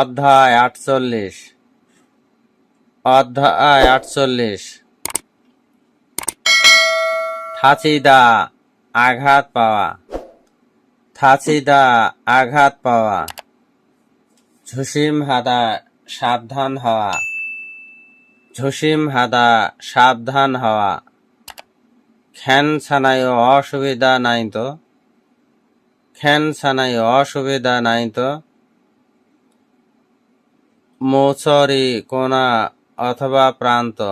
অধ্যায় আটচল্লিশ। অধ্যায় আটচল্লিশ। থাচিদা আঘাত পাওয়া। থাচিদা আঘাত পাওয়া। ঝুসিম হাদা সাবধান হওয়া। ঝুসিম হাদা সাবধান হওয়া। খ্যান ছানায় অসুবিধা নাই তো। খ্যান ছানায় অসুবিধা নাই তো। মুসরি কোনা অথবা প্রান্ত।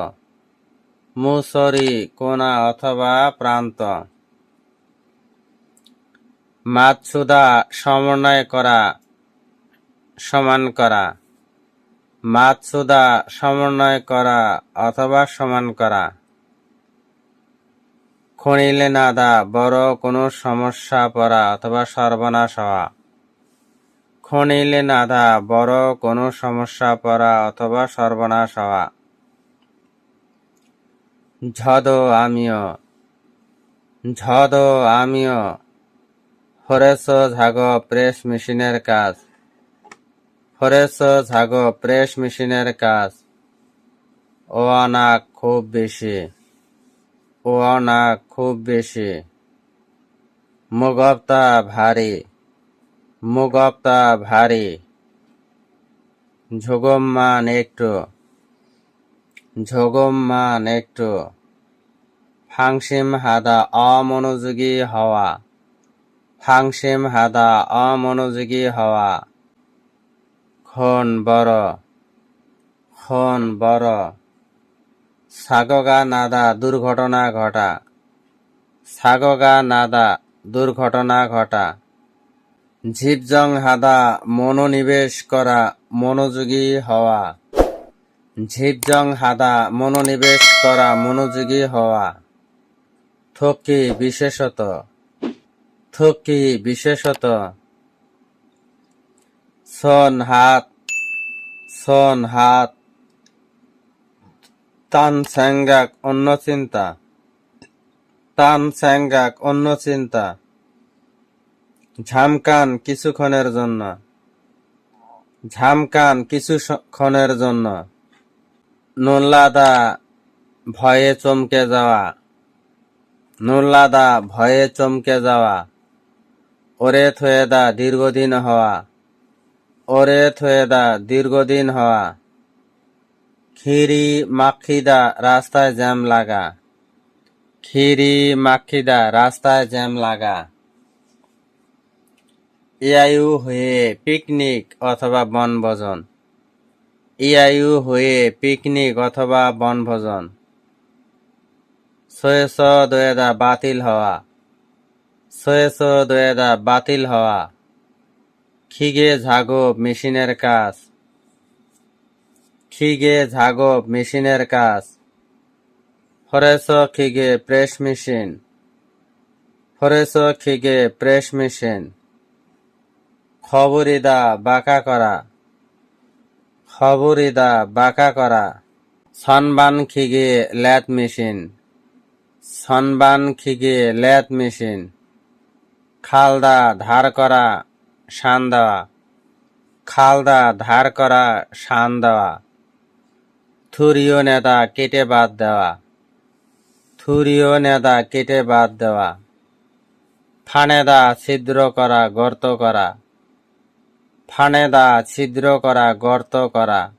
মুসরি কোনা অথবা প্রান্ত। মাতসুদা সমন্বয় করা, সমান করা। মাতসুদা সমন্বয় করা অথবা সমান করা। খনিলে নাদা বড় কোনো সমস্যা পড়া অথবা সর্বনাশ হওয়া। খনিলে নাধা বড় কোনো সমস্যা পড়া অথবা সর্বনাশ হওয়া। ঝদ আমিও ঝদ আমিও ফরেস ঝাগ প্রেস মেশিনের কাজ ফরেস ঝাগ প্রেস মেশিনের কাজ। ও অনাক খুব বেশি, ও অনাক খুব বেশি মুগপ্তা ভারী। মুগপ্তা ভারী। ঝুগম্মান একটু। ঝগম্মান একটু। ফাংসিম হাদা অমনোযোগী হওয়া। ফাংসিম হাদা অমনোযোগী হওয়া। খন বড়। খন বড়। সাগগা নাদা দুর্ঘটনা ঘটা। সাগগা নাদা দুর্ঘটনা ঘটা। ঝিপজং হাদা, মনোনিবেশ করা, মনোযোগী হওয়া। ঝিপজং হাদা, মনোনিবেশ করা, মনোযোগী হওয়া। থকি বিশেষত থকি বিশেষত। সন হাত সন হাত। তান স্যাঙ্গাক অন্য চিন্তা। তান স্যাঙ্গাক অন্য চিন্তা। ঝামকান কিছুক্ষণের জন্য। ঝামকান কিছু ক্ষণের জন্য। নোল্লাদা ভয়ে চমকে যাওয়া। নোল্লাদা ভয়ে চমকে যাওয়া। ওরে থয়েদা দীর্ঘদিন হওয়া। ওরে থয়েদা দীর্ঘদিন হওয়া। খিরি মাখিদা রাস্তায় জ্যাম লাগা। খিরি মাখিদা রাস্তায় জ্যাম লাগা। ইয়ায়ু হয়ে পিকনিক অথবা বনভোজন। ইয়ায়ু হয়ে পিকনিক অথবা বনভোজন। ছয়শো দয়েদা বাতিল হওয়া। ছয়শো দয়েদা বাতিল হওয়া। খিগে ঝাগব মেশিনের কাজ। খিগে ঝাগব মেশিনের কাজ। ফরেস খিগে প্রেস মেশিন। ফরেস খিগে প্রেস মেশিন। খবরিদা বাঁকা করা। খবরিদা বাঁকা করা। সনবান খিগে ল্যাথ মেশিন। সনবান খিগে ল্যাথ মেশিন। খালদা ধার করা, শান দেওয়া। খালদা ধার করা, শান দেওয়া। থুরিও নেতা কেটে বাদ দেওয়া। থুরিও নেতা কেটে বাদ দেওয়া। ফানেদা ছিদ্র করা, গর্ত করা। ফানেদা ছিদ্র করা, গর্ত করা।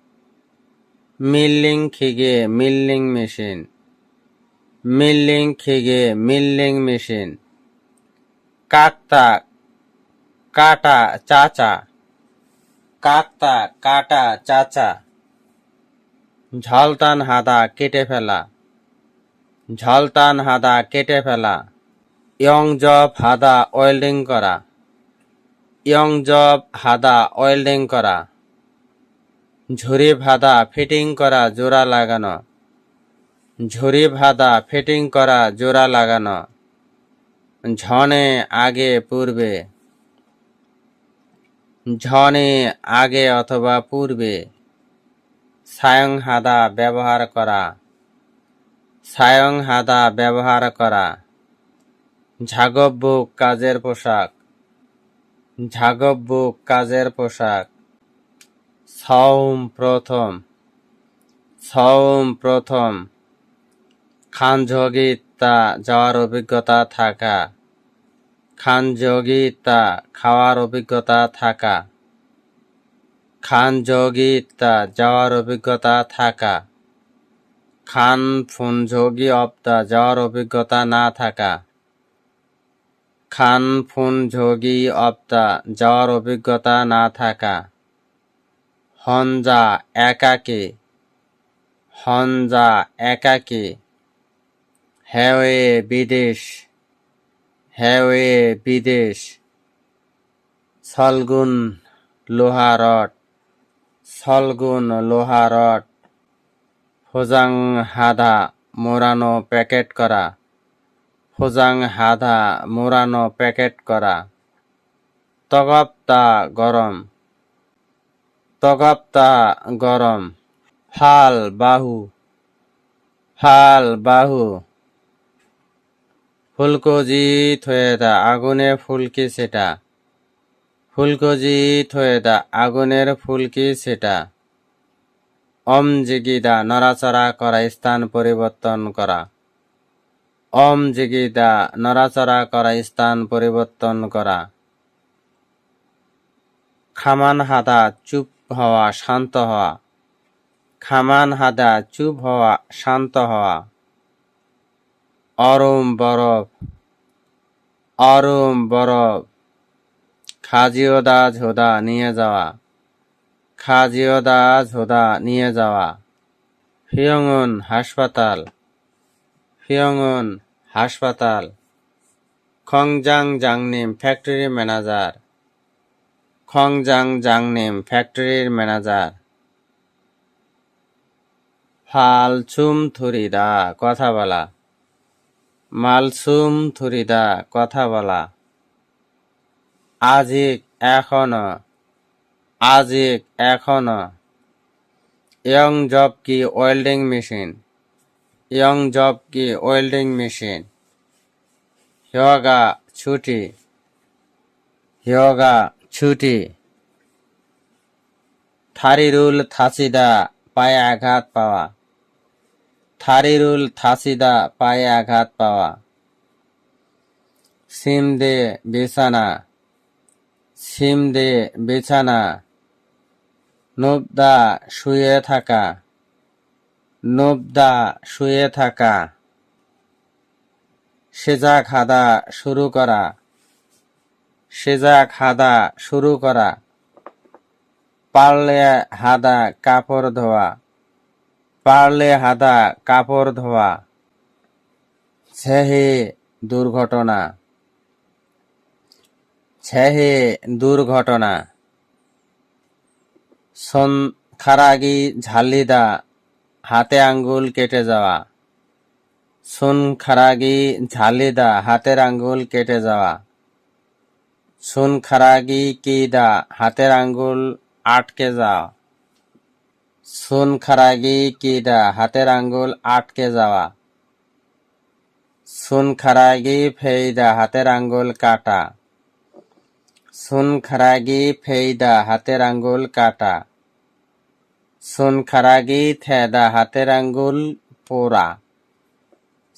মিল্লিং খিগে, মিল্লিং মেশিন। মিল্লিং খিগে, মিল্লিং মেশিন। কাকতা, কাটা, চাচা। কাকতা, কাটা, চাচা। ঝলতান হাদা, কেটে ফেলা। ঝলতান হাদা, কেটে ফেলা। ইয়ং জব হাদা, ওয়েল্ডিং করা। ইয়ং জব হাদা ওয়েল্ডিং করা। ঝুরি ভাদা ফিটিং করা, জোড়া লাগানো। ঝুরি ভাদা ফিটিং করা, জোড়া লাগানো। ঝনে আগে, পূর্বে। ঝনে আগে অথবা পূর্বে। সায়ং হাদা ব্যবহার করা। সায়ং হাদা ব্যবহার করা। ঝাগব্বুক কাজের পোশাক। ঝাগব্বুক কাজের পোশাক। সৌম প্রথম। সৌম প্রথম। খানযোগিতা যাওয়ার অভিজ্ঞতা থাকা। খানযোগিতা খাওয়ার অভিজ্ঞতা থাকা। খানযোগিতা যাওয়ার অভিজ্ঞতা থাকা। খান ফুনযোগী অপ্তা যাওয়ার অভিজ্ঞতা না থাকা। খান ফুনযোগী অপ্তা, যাওয়ার অভিজ্ঞতা না থাকা। হঞ্জা একাকী হঞ্জা একাকে। হ্যাওয়ে বিদেশ হ্যাওয়ে বিদেশ। সলগুন লোহা রড, সলগুন লোহা রড। ফোজাং হাদা মোড়ানো প্যাকেট করা। ফোজাং হাধা মোড়ানো প্যাকেট করা। তগপ্তা গরম। তগপ্তা গরম। ফাল বাহু। ফাল বাহু। ফুলকজি থয়েদা আগুনে ফুলকি সেটা। ফুলকজি থয়েদা আগুনের ফুলকি সেটা। অমজিগিদা নড়াচড়া করা স্থান পরিবর্তন করা। অম জিগিদা নড়াচড়া করা, স্থান পরিবর্তন করা। খামান হাদা, চুপ হওয়া, শান্ত হওয়া। খামান হাদা, চুপ হওয়া, শান্ত হওয়া। অরম বরফ অরম বরফ। খাজিওদা ঝোদা, নিয়ে যাওয়া। খাজিওদা ঝোদা, নিয়ে যাওয়া। ফিয়ংন হাসপাতাল ফিয়ংন হাসপাতাল খংজাং জাংনিম ফ্যাক্টরি ম্যানেজার খংজাং জাংনিম ফ্যাক্টরির ম্যানেজার ফালছুম থুরিদা কথা বলা মালসুম থুরিদা কথা বলা আজিক এখনও আজিক এখনও ইয়ং জব কি ওয়েল্ডিং মেশিন ইয়ং জব কি ওয়েল্ডিং মেশিন হিয়োগা ছুটি হিয়োগা ছুটি থারিরুল থাসিদা পায়ে আঘাত পাওয়া থারিরুল থাসিদা পায়ে আঘাত পাওয়া সিম দে বিছানা সিম দে বিছানা নবদা শুয়ে থাকা নবদা শুয়ে থাকা। সেজা খাদা শুরু করা। সেজা খাদা শুরু করা। পারলে হাদা কাপড় ধোয়া। পারলে হাদা কাপড় ধোয়া। ছেহে দুর্ঘটনা। ছেহে দুর্ঘটনা। সন খারাগি ঝালিদা হাতে আঙ্গুল কেটে যাওয়া। সুন খারাগি ঝালিদা হাতের আঙ্গুল কেটে যাওয়া। সুন খারাগি কিদা হাতের আঙ্গুল আটকে যাওয়া। সুন খারাগি কিদা হাতের আঙ্গুল আটকে যাওয়া। সুন খারাগি ফেইদা হাতের আঙ্গুল কাটা। সুন খারাগি ফেইদা হাতের আঙ্গুল কাটা। সুন খারাগি থেদা হাতের আঙ্গুল পোড়া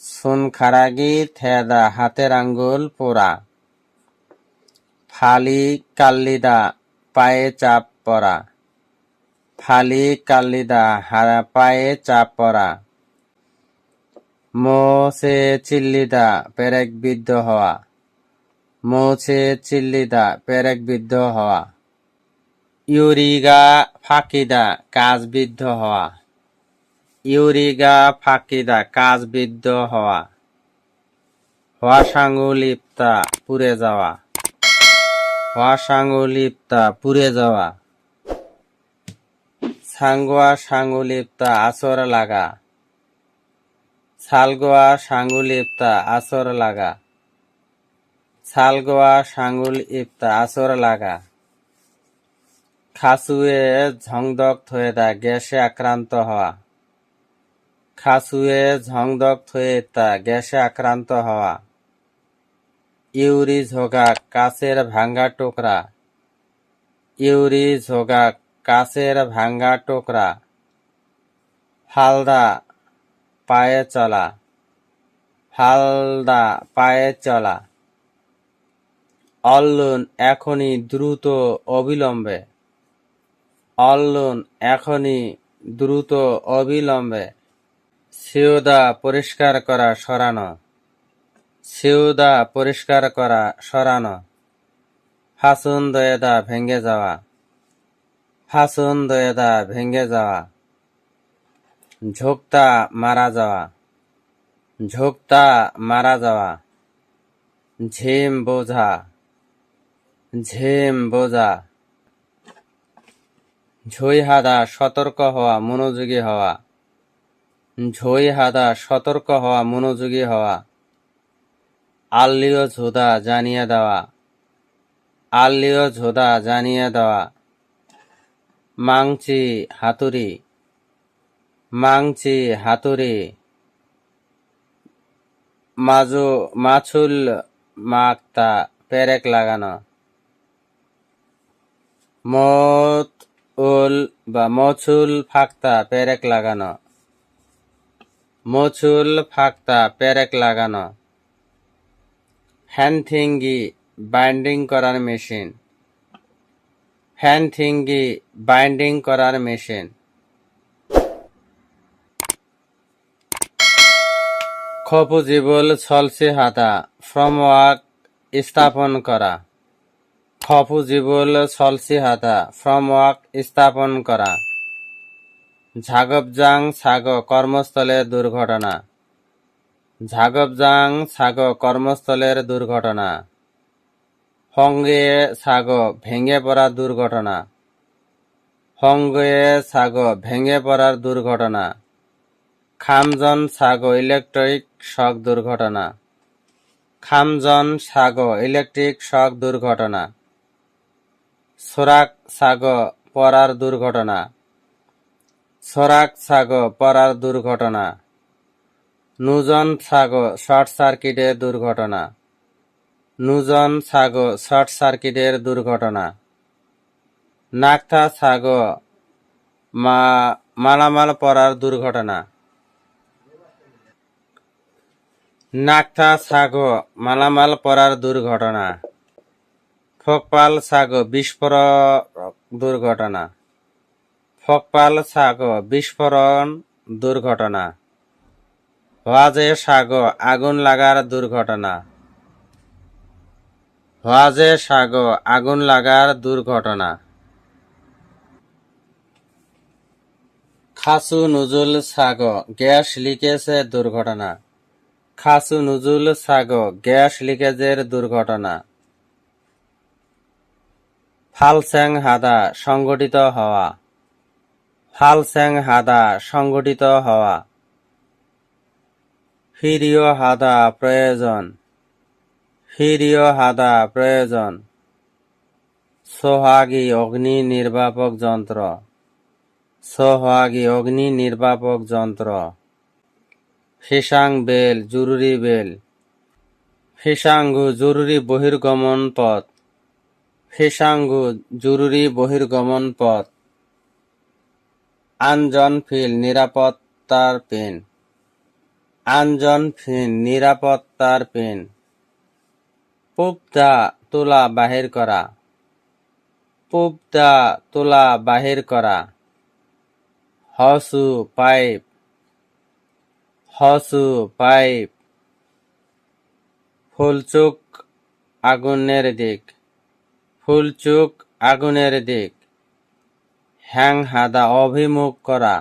সুন খারাগি থেদা হাতের আঙ্গুল পোড়া ফালি কাল্লিদা পায়ে চাপ পড়া ফালি কাল্লিদা হারা পায়ে চাপ পড়া মোসে চিল্লিদা পেরেক বিদ্ধ হওয়া মোছে চিল্লিদা পেরেক বিদ্ধ হওয়া ইউরিগা ফাঁকিদা, কাজ বিদ্ধ হওয়া। ইউরিগা ফাঁকিদা, কাজ বিদ্ধ হওয়া। হওয়াসাঙ্গুলিপ্তা পুড়ে যাওয়া। হওয়াসাঙ্গুলিপ্তা পুড়ে যাওয়া। সাঙ্গোয়া সাঙ্গুলিপ্তা আসর লাগা। সালগোয়া সাঙ্গুলিপ্তা আসর লাগা। সালগোয়া সাঙ্গুল ইপ্তা আসর লাগা। খাসুয়ে ঝংদক থয়েদা গ্যাসে আক্রান্ত হওয়া। খাসুয়ে ঝংদক থয়েতা গ্যাসে আক্রান্ত হওয়া। ইউরি ঝোগা কাছের ভাঙ্গা টোকরা। ইউরি ঝোগা কাছের ভাঙ্গা টুকরা। ফালদা পায়ে চলা। ফালদা পায়ে চলা। অল্লুন এখনই দ্রুত অবিলম্বে অল্লুন এখনই দ্রুত অবিলম্বে সিউদা পরিষ্কার করা সরানো। সিউদা পরিষ্কার করা সরানো। হাসুন দয়েদা ভেঙে যাওয়া। হাসুন দয়েদা ভেঙে যাওয়া। ঝোঁকতা মারা যাওয়া। ঝোঁকতা মারা যাওয়া। ঝিম বোঝা। ঝিম বোঝা। ঝই হাদা সতর্ক হওয়া, মনোযোগী হওয়া। ঝই হাদা সতর্ক হওয়া, মনোযোগী হওয়া। আল্লিও ঝোদা জানিয়ে দেওয়া। আল্লিও ঝোদা জানিয়ে দেওয়া। মাংচি হাতুড়ি। মাংচি হাতুড়ি। মাজু মাছুল মাকতা পেরেক লাগানো। মত উল বা মছুল ফাক্তা পেরেক লাগানো। মছুল ফাক্তা পেরেক লাগানো। হ্যান্ডথিঙ্গি বাইন্ডিং করার মেশিন। হ্যান্ডথিঙ্গি বাইন্ডিং করার মেশিন। খপুজিবুল ছলসি হাতা, ফ্রমওয়ার্ক স্থাপন করা। খপুজিবুল ছলসি হাতা ফ্রমওয়ার্ক স্থাপন করা। ঝাগবজাং সাগ কর্মস্থলের দুর্ঘটনা। ঝাগবজাং সাগ কর্মস্থলের দুর্ঘটনা। হঙ্গে ছাগ ভেঙে পড়ার দুর্ঘটনা। হঙ্গে ছাগ ভেঙে পড়ার দুর্ঘটনা। খামজন সাগ ইলেকট্রিক শক দুর্ঘটনা। খামজন সাগ ইলেকট্রিক শক দুর্ঘটনা। সোরাক সাগো পড়ার দুর্ঘটনা। সোরাক সাগো পড়ার দুর্ঘটনা। নুজন সাগো শর্ট সার্কিটের দুর্ঘটনা। নুজন সাগো শর্ট সার্কিটের দুর্ঘটনা। নাকথা সাগো মা, মালামাল পড়ার দুর্ঘটনা। নাকথা সাগো মালামাল পড়ার দুর্ঘটনা। ফকপাল সাগো বিস্ফোরক দুর্ঘটনা। ফকপাল সাগো, বিস্ফোরণ দুর্ঘটনা। হওয়াজে সাগো, আগুন লাগার দুর্ঘটনা। হওয়াজে সাগো, আগুন লাগার দুর্ঘটনা। খাসু নজুল সাগো, গ্যাস লিকেজের দুর্ঘটনা। খাসু নজুল সাগো, গ্যাস লিকেজের দুর্ঘটনা। ফালস্যাং হাদা সংগঠিত হওয়া। ফালস্যাং হাদা সংগঠিত হওয়া। ফিরিয় হাদা প্রয়োজন। ফিরিয় হাদা প্রয়োজন। সোহাগী অগ্নি নির্বাপক যন্ত্র। সোহাগী অগ্নি নির্বাপক যন্ত্র। ফিসাং বেল, জরুরি বেল। ফিসাঙ্গু জরুরি বহির্গমন পথ। ফিসাঙ্গু জরুরি বহির্গমন পথ। আনজন ফিল নিরাপত্তার পিন। আনজন ফিন নিরাপত্তার পিন। পুবদা তোলা বাহির করা। পুবদা তোলা বাহির করা। হসু পাইপ। হসু পাইপ। ফুলচুক আগুনের দিক। ফুলচুক আগুনের দিক। হ্যাং হাদা অভিমুখ করা।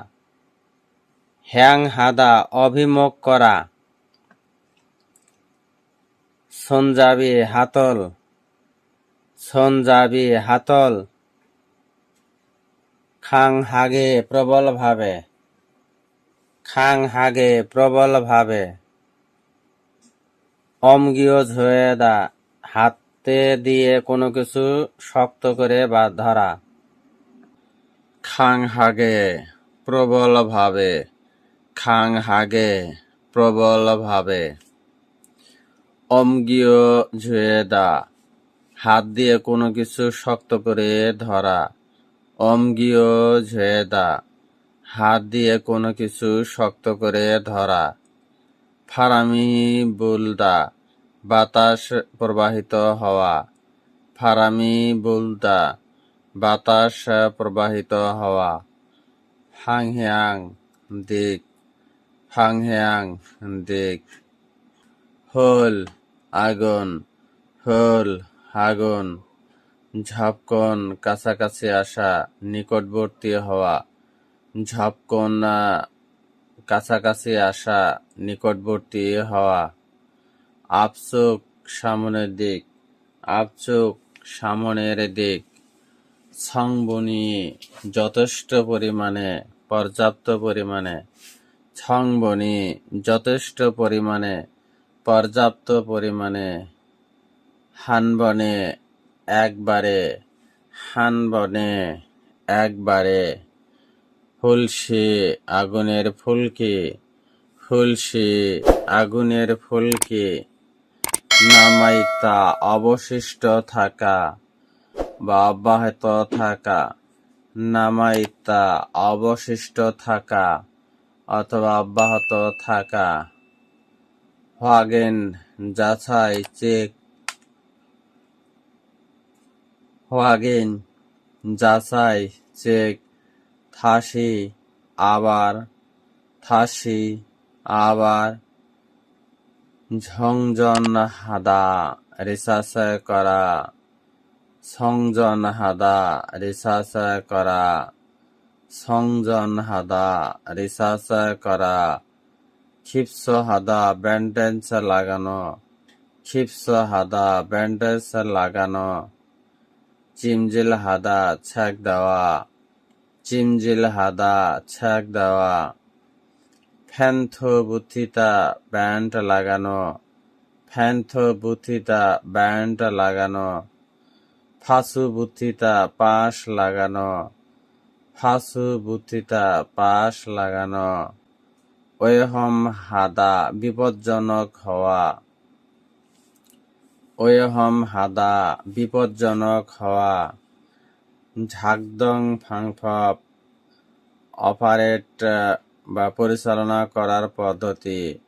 হ্যাং হাদা অভিমুখ করা। সঞ্জাবি হাতল। সঞ্জাবি হাতল। খাং হাগে প্রবলভাবে খাং হাগে প্রবলভাবে অমগীয় ঝয়েদা হাতে দিয়ে কোনো কিছু শক্ত করে বা ধরা খাং হাগে প্রবলভাবে খাং হাগে প্রবলভাবে অমগীয় ঝুয়েদা হাত দিয়ে কোনো কিছু শক্ত করে ধরা। অমগীয় ঝেদা হাত দিয়ে কোনো কিছু শক্ত করে ধরা। ফারামি বুলদা। বাতাস প্রবাহিত হওয়া। ফারামি বুলদা, বাতাস প্রবাহিত হওয়া। হাংহ্যাং দিক হাংহ্যাং দিক। হোল আগুন হোল আগুন। ঝাপকন কাছাকাছি আসা, নিকটবর্তী হওয়া। ঝপকন কাছাকাছি আসা, নিকটবর্তী হওয়া। আপচুক সামনের দিক আপচুক সামনের দিক। ছংবনি যথেষ্ট পরিমাণে, পর্যাপ্ত পরিমাণে। ছংবনি যথেষ্ট পরিমাণে, পর্যাপ্ত পরিমাণে। হানবনে একবারে হানবনে একবারে। ফুলসি আগুনের ফুলকি ফুলসি আগুনের ফুলকি। নামাইতা অবশিষ্ট থাকা বা অব্যাহত থাকা। নামাইতা অবশিষ্ট থাকা অথবা অব্যাহত থাকা। হাগেন যাচাই, চেক। হাগেন যাচাই, চেক। থাসি আবার। থাসি আবার। ঝংজন হাদা রিসার্চ করা সংজন হাদা রিসার্চ করা সংজন হাদা রিসার্চ করা ক্ষিপ্স হাদা ব্যান্ডেজ লাগানো। ক্ষিপ্স হাদা ব্যান্ডেজ লাগানো। চিমজিল হাদা ছ্যাক দেওয়া। চিমজিল হাদা ছ্যাক দেওয়া। ফ্যান্থো বুথিতা ব্যান্ড লাগানো ফ্যান্থো বুথিতা ব্যান্ড লাগানো ফাসু বুথিতা পাশ লাগানো ফাসু বুথিতা পাশ লাগানো, ওয়েহম হাদা বিপজ্জনক হওয়া, ওয়েহম হাদা বিপজ্জনক হওয়া ঝাকদং ফাংফপ, অপারেট বা পরিচালনা করার পদ্ধতি।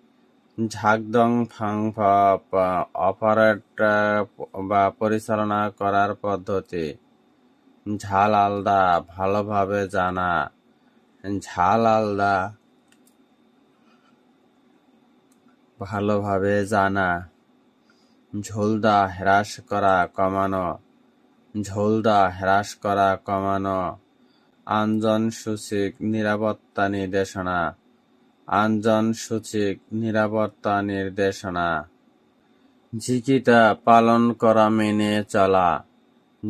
ঝাকদং ফাংফপ অপারেট, বা পরিচালনা করার পদ্ধতি। ঝাল আলদা, ভালোভাবে জানা। ঝাল আলদা, ভালোভাবে জানা। ঝোলদা হ্রাস করা কমানো। ঝোলদা হ্রাস করা কমানো। আঞ্জন সূচিক নিরাপত্তা নির্দেশনা। আঞ্জন সূচিক নিরাপত্তা নির্দেশনা। জিকিতা পালন করা মেনে চলা।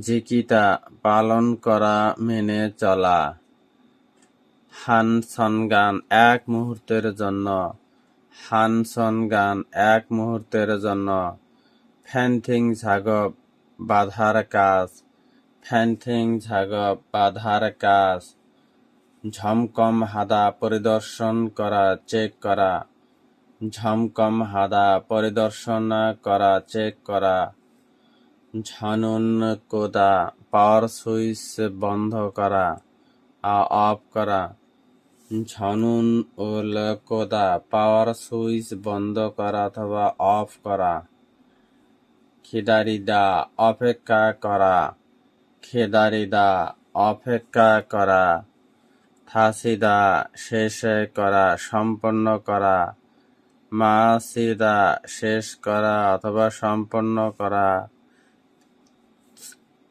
জিকিতা পালন করা মেনে চলা। হানসন গান এক মুহূর্তের জন্য। হানসন গান এক মুহূর্তের জন্য। ফ্যান্টিং ঝাগব বাধার কাজ। ফ্যান্টিং ঝাগব বাধার কাজ ঝমকম হাদা পরিদর্শন করা, চেক করা। ঝমকম হাদা পরিদর্শন করা, চেক করা। ঝানুন কোদা, পাওয়ার সুইচ বন্ধ করা অফ করা। ঝনুন ও কোদা, পাওয়ার সুইচ বন্ধ করা অথবা অফ করা। খিদারিদা, অপেক্ষা করা। খেদারিদা অপেক্ষা করা, থাসিদা শেষ করা, সম্পন্ন করা, মাসিদা শেষ করা অথবা সম্পন্ন করা,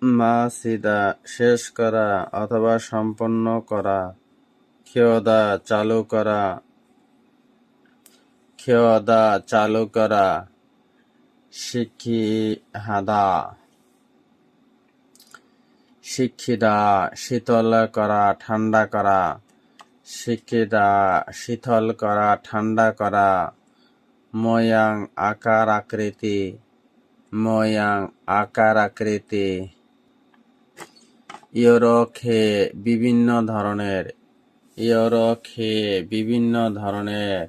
মাসিদা শেষ করা অথবা সম্পন্ন করা খেয়দা চালু করা খেয়দা চালু করা শিক্ষি হাদা শিক্ষিদা, শীতল করা, ঠান্ডা করা। শিক্ষিদা, শীতল করা, ঠান্ডা করা। ময়াং আকার আকৃতি, ময়াং আকার আকৃতি। ইয়রখে বিভিন্ন ধরনের ইয়রখে বিভিন্ন ধরনের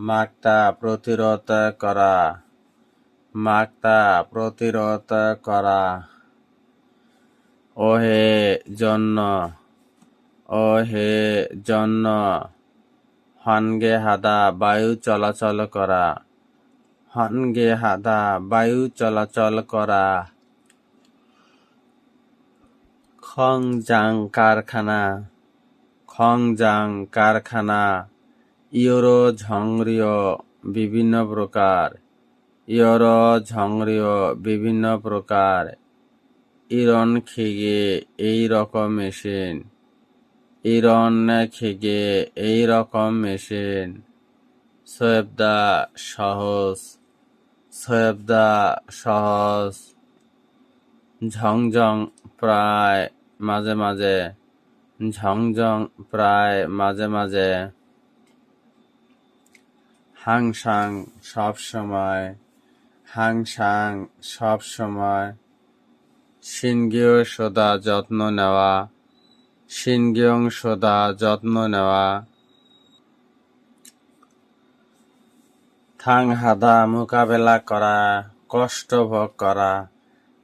মাক্তা প্রতিরোধ করা মাক্তা প্রতিরোধ করা। ওহে জন্য ওহে জন্য, হনগে হাদা বায়ু চলাচল করা, হনগে হাদা বায়ু চলাচল করা। খংজাং কারখানা খংজাং কারখানা, ইয়োরো ঝংরিয় বিভিন্ন প্রকার, ইয়োরো ঝংরিয় বিভিন্ন প্রকার। ইরন খেগে এই রকম মেশিন ইরন খেগে এই রকম মেশিন সোয়েবদা সহজ সোয়েবদা সহজ। ঝংঝং প্রায় মাঝে মাঝে ঝংঝং প্রায় মাঝে মাঝে। হাংসাং সব সময় হাংসাং সব সময়। সিনগিও সদা যত্ন নেওয়া সিনগিয়ং সদা যত্ন নেওয়া। থাং হাদা মোকাবেলা করা, কষ্ট ভোগ করা।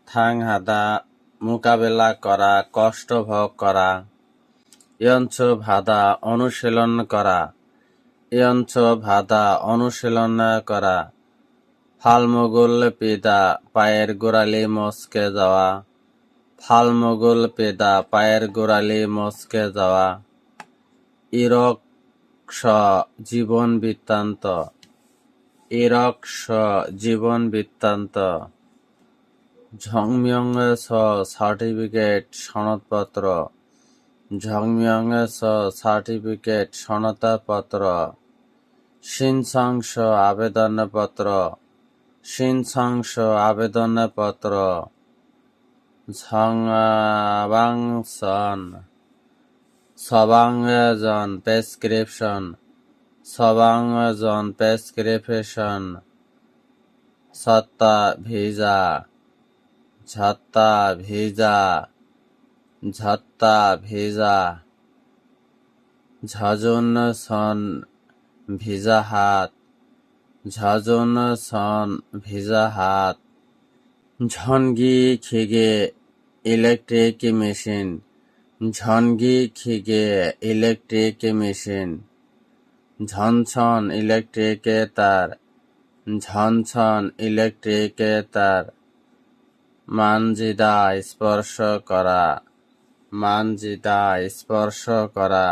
থাং হাদা মোকাবেলা করা, কষ্ট ভোগ করা। ইয়ঞ্চ ভাদা অনুশীলন করা। ইয়ঞ্চ ভাদা অনুশীলন করা। ফালমুগুল পেদা পায়ের গোড়ালি মস্কে যাওয়া। ফালমুগুল পেদা পায়ের গোড়ালি মস্কে যাওয়া। ইরক স জীবন বৃত্তান্ত। ইরক স জীবন বৃত্তান্ত। ঝংমিয়ং স সার্টিফিকেট সনদপত্র। ঝংমিয়ং স সার্টিফিকেট সনদপত্র। সিনসংস আবেদনপত্র। সিনসংস আবেদনপত্র। ঝংবাংসন সবাংজন প্রেসক্রিপশন। সবাংজন প্রেসক্রিপশন। সত্তা ভিজা ঝত্তা ভিজা ঝত্তা ভিজা ঝজন সন ভিজা হাত। ঝজন সন ভিজা হাত, ঝনগি খিগে ইলেকট্রিক মেশিন ঝনগি খিগে ইলেকট্রিক মেশিন ঝনছন ইলেকট্রিক তার ঝনছন ইলেকট্রিক তার। মানজিদা স্পর্শ করা, মানজিদা স্পর্শ করা,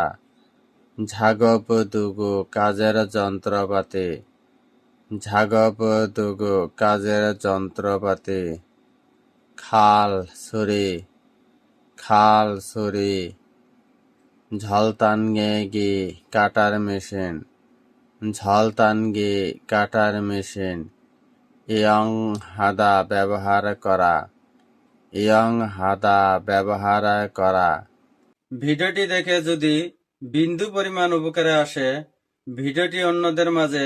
ঝাগপ দুগু কাজের যন্ত্রপাতি। ঝাগপ, দুগু, কাজের যন্ত্রপাতি, খাল ছুরি খাল ছুরি ঝলতানগি কাটার মেশিন ঝলতানগি কাটার মেশিন, ইয়ং হাদা ব্যবহার করা, ইয়ং হাদা ব্যবহার করা। ভিডিওটি দেখে যদি বিন্দু পরিমাণ উপকারে আসে, ভিডিওটি অন্যদের মাঝে